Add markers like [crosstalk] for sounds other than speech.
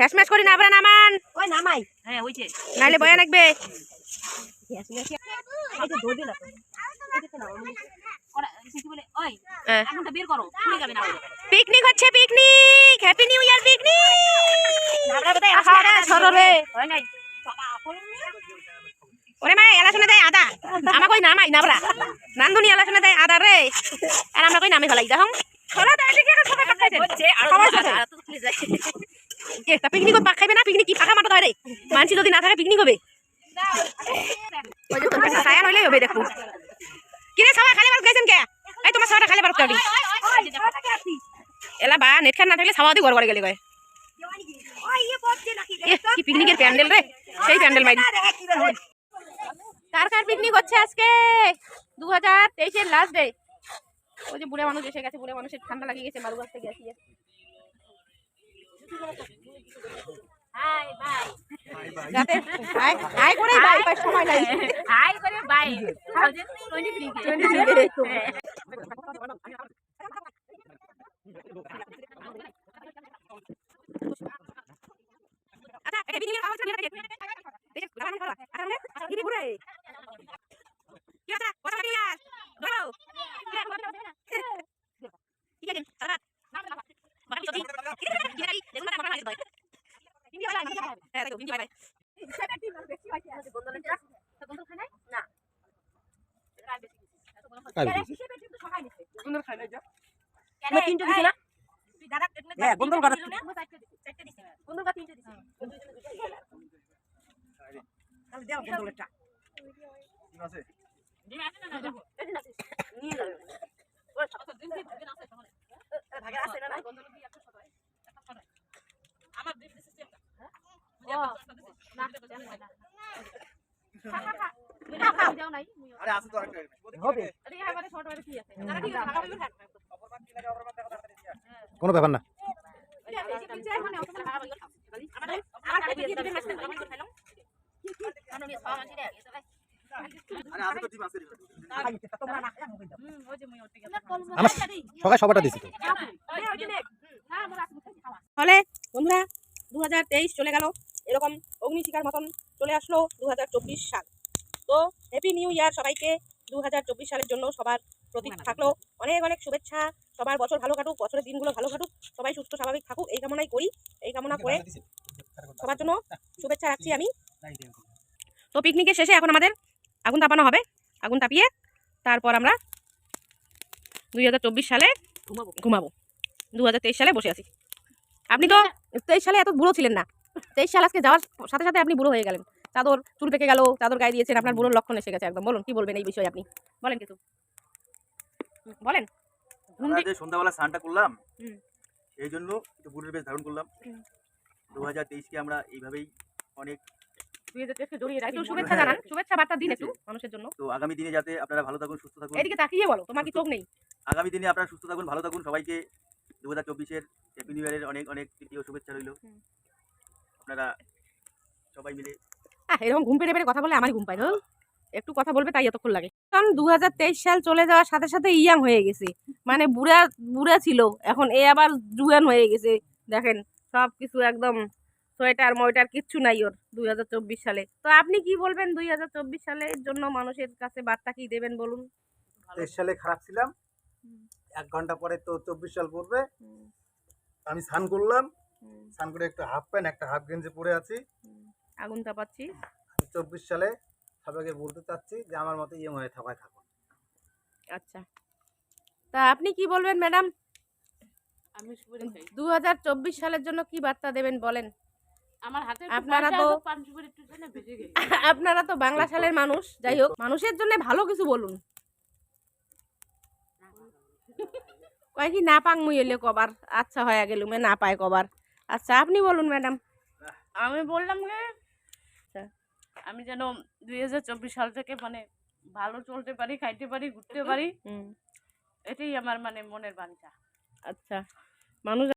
ফ্যাস mash করি না আবার নামান। ওই নামাই। হ্যাঁ হইছে নাইলে বয়া এই তো হ্যাঁ। না। পিকনিক হচ্ছে picnic happy new year picnic ওরে মা এলা শুনে দেয় আদা। আমা কই নামাই নাবরা নান্দুনি এলা শুনে দেয় আদা রে। আর আমরা কই নামে ফেলাই যাহং সরা দেয় দেখি আর সবাই পাকাই আর সবাই সাথে। তো পিকনিক পাক খাইবে না? পিকনিক কি ফাঁকা মাঠে হয় রে? মানসি যদি না থাকে পিকনিক হবে। খায়া নইলেই হবে, দেখো। কিরে সবাই খালি বার গেছেন কে? এই তোমার সবাই খালি বার কাটি এলা বা নেট খান না থাকলে দি ঘর ঘরে গেলে কয়। কি পিকনিকের প্যান্ডেল রে? সেই প্যান্ডেল মাইরি। কার কার পিকনিক হচ্ছে আজকে? দু হাজার তেইশের লাস্ট ডে ওই যে বুড়ে মানুষ এসে গেছে, বুড়ে মানুষের ঠান্ডা লাগিয়ে গেছে মারু গাছ থেকে আসিয়ে। যাতে হাই হাই করে বাই বাই সময় নাই হাই করে বাই 2023 আচ্ছা দাও বন্ধনটা নিয়ে যাবে ওই ভাগে আছে না নাই আরে আছে তো আরেকটা হবে কোনো ব্যাপার না। সবাই সবাটা দিছি তো। বন্ধুরা দু চলে গেল। এরকম অগ্নিশিখার মতন চলে আসলো দু হাজার চব্বিশ সাল। তো হ্যাপি নিউ ইয়ার সবাইকে। দু হাজার চব্বিশ সালের জন্য সবার প্রতি থাকল। অনেক অনেক শুভেচ্ছা। সবার বছর ভালো কাটুক বছরের দিনগুলো ভালো কাটুক। সবাই সুস্থ স্বাভাবিক থাকুক। এই কামনাই করি। এই কামনা করে সবার জন্য শুভেচ্ছা রাখছি আমি। তো পিকনিকের শেষে এখন আমাদের আগুন তাপানো হবে। আগুন তাপিয়ে তারপর আমরা দু হাজার চব্বিশ সালে ঘুমাবো। ঘুমাবো। দু হাজার তেইশ সালে বসে আছি। আপনি তো তেইশ সালে এত বুড়ো ছিলেন না। তেইশ সাল আজকে যাওয়ার সাথে সাথে আপনি বুড়ো হয়ে গেলেন। চাদর চুল পেকে গেল চাদর গায়ে দিয়েছেন আপনার বুড়োর লক্ষণ এসে গেছে একদম। বলুন কি বলবেন এই বিষয়ে আপনি? বলেন কিছু। বলেন। সন্ধ্যাবেলা স্নানটা করলাম। এই জন্য একটু বুড়ির বেশ ধারণ করলাম। দু হাজার তেইশকে আমরা এইভাবেই অনেক শুভেচ্ছা জানান। শুভেচ্ছা বার্তা দিন একটু মানুষের জন্য। তো আগামী দিনে যাতে আপনারা ভালো থাকুন সুস্থ থাকুন। এদিকে তাকিয়ে বলো তোমার কি চোখ নেই? আগামী দিনে আপনারা সুস্থ থাকুন ভালো থাকুন। সবাইকে দু হাজার চব্বিশের হ্যাপি নিউ ইয়ারের অনেক অনেক তৃতীয় শুভেচ্ছা রইল। আপনারা সবাই মিলে এরকম ঘুম পেড়ে পেড়ে কথা বলে আমারই ঘুম পায় ধরো। একটু কথা বলবে তাই এতক্ষণ লাগে। কারণ দু হাজার তেইশ সাল চলে যাওয়ার সাথে সাথে ইয়াং হয়ে গেছে। মানে বুড়া বুড়া ছিল এখন এ আবার জুয়ান হয়ে গেছে। দেখেন সব কিছু একদম সোয়েটার ময়টার কিচ্ছু নাই ওর দু হাজার চব্বিশ সালে। তো আপনি কি বলবেন দুই হাজার চব্বিশ সালের জন্য মানুষের কাছে বার্তা কি দেবেন বলুন? তেইশ সালে খারাপ ছিলাম। এক ঘণ্টা পরে তো চব্বিশ সাল পড়বে। আমি স্নান করলাম। স্নান করে একটা হাফ প্যান্ট একটা হাফ গেঞ্জি পরে আছি। আগুন তাপাচ্ছি আমি চব্বিশ সালে সবাইকে বলতে চাচ্ছি যে আমার মতো ইয়ে হয়ে থাকায় থাকুন। আচ্ছা। তা আপনি কি বলবেন ম্যাডাম? আমি সুপারি খাই দু সালের জন্য কি বার্তা দেবেন বলেন? আমার হাতে আপনারা তো- [laughs] আপনারা তো বাংলা সালের মানুষ। যাই হোক মানুষের জন্য ভালো কিছু বলুন। কয় কি না পাং মুই এলে কবার? আচ্ছা হয়ে গেল মে না পায় কবার। আচ্ছা আপনি বলুন ম্যাডাম। আমি বললাম যে আচ্ছা। আমি যেন দুই হাজার চব্বিশ সাল থেকে মানে ভালো চলতে পারি খাইতে পারি ঘুরতে পারি এটাই আমার মানে মনের বাঞ্ছা। আচ্ছা মানুষ